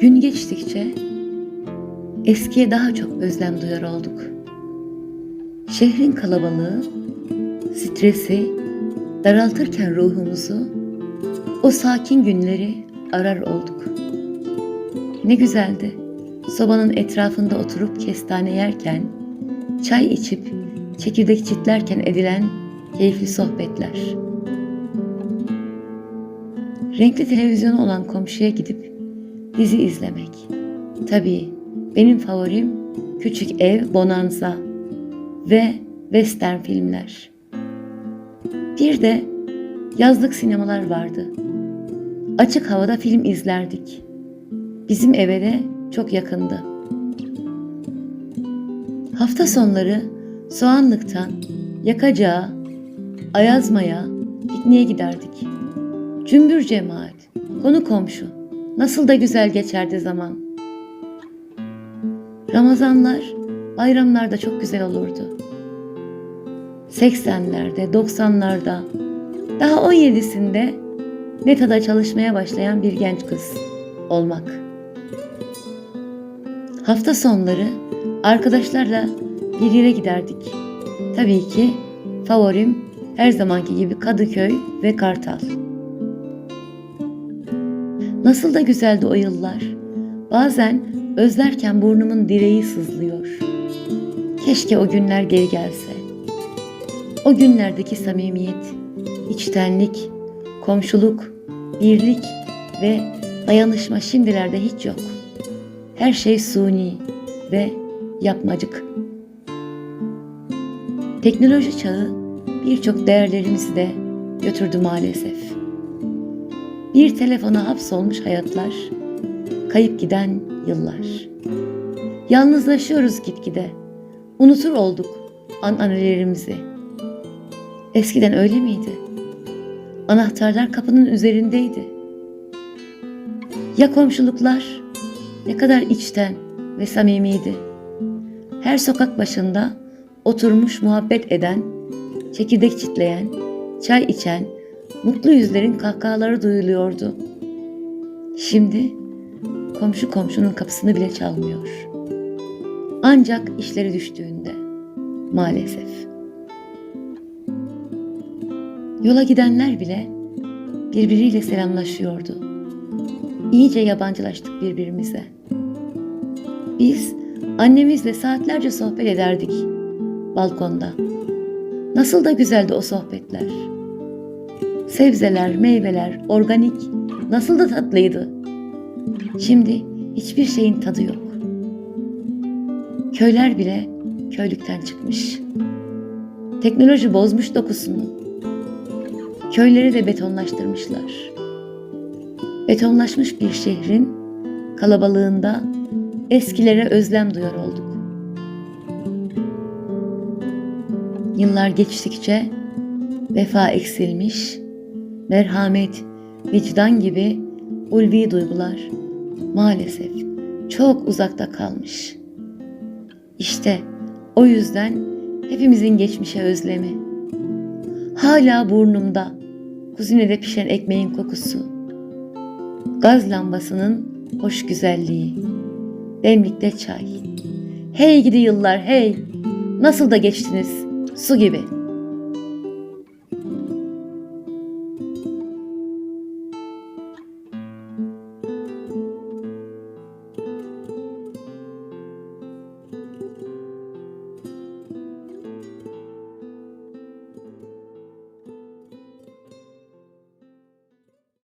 Gün geçtikçe eskiye daha çok özlem duyar olduk. Şehrin kalabalığı, stresi daraltırken ruhumuzu o sakin günleri arar olduk. Ne güzeldi sobanın etrafında oturup kestane yerken, çay içip çekirdek çitlerken edilen keyifli sohbetler. Renkli televizyonu olan komşuya gidip dizi izlemek. Tabii benim favorim Küçük Ev Bonanza ve western filmler. Bir de yazlık sinemalar vardı. Açık havada film izlerdik. Bizim eve de çok yakındı. Hafta sonları Soğanlık'tan Yakacağa, Ayazma'ya pikniğe giderdik. Cümbür cemaat, konu komşu. Nasıl da güzel geçerdi zaman. Ramazanlar, bayramlarda çok güzel olurdu. 80'lerde, 90'larda, daha 17'sinde NETA'da çalışmaya başlayan bir genç kız olmak. Hafta sonları arkadaşlarla bir yere giderdik. Tabii ki favorim her zamanki gibi Kadıköy ve Kartal. Nasıl da güzeldi o yıllar. Bazen özlerken burnumun direği sızlıyor. Keşke o günler geri gelse. O günlerdeki samimiyet, içtenlik, komşuluk, birlik ve dayanışma şimdilerde hiç yok. Her şey suni ve yapmacık. Teknoloji çağı birçok değerlerimizi de götürdü maalesef. Bir telefona hapsolmuş hayatlar, kayıp giden yıllar. Yalnızlaşıyoruz gitgide, unutur olduk ananelerimizi. Eskiden öyle miydi? Anahtarlar kapının üzerindeydi. Ya komşuluklar ne kadar içten ve samimiydi. Her sokak başında oturmuş muhabbet eden, çekirdek çitleyen, çay içen, mutlu yüzlerin kahkahaları duyuluyordu. Şimdi komşu komşunun kapısını bile çalmıyor. Ancak işleri düştüğünde maalesef. Yola gidenler bile birbiriyle selamlaşıyordu. İyice yabancılaştık birbirimize. Biz annemizle saatlerce sohbet ederdik balkonda. Nasıl da güzeldi o sohbetler. Sebzeler, meyveler, organik, nasıl da tatlıydı. Şimdi hiçbir şeyin tadı yok. Köyler bile köylükten çıkmış. Teknoloji bozmuş dokusunu. Köyleri de betonlaştırmışlar. Betonlaşmış bir şehrin kalabalığında eskilere özlem duyar olduk. Yıllar geçtikçe vefa eksilmiş, merhamet, vicdan gibi ulvi duygular maalesef çok uzakta kalmış. İşte o yüzden hepimizin geçmişe özlemi. Hala burnumda kuzinede pişen ekmeğin kokusu. Gaz lambasının hoş güzelliği. Demlikte çay. Hey gidi yıllar hey. Nasıl da geçtiniz su gibi.''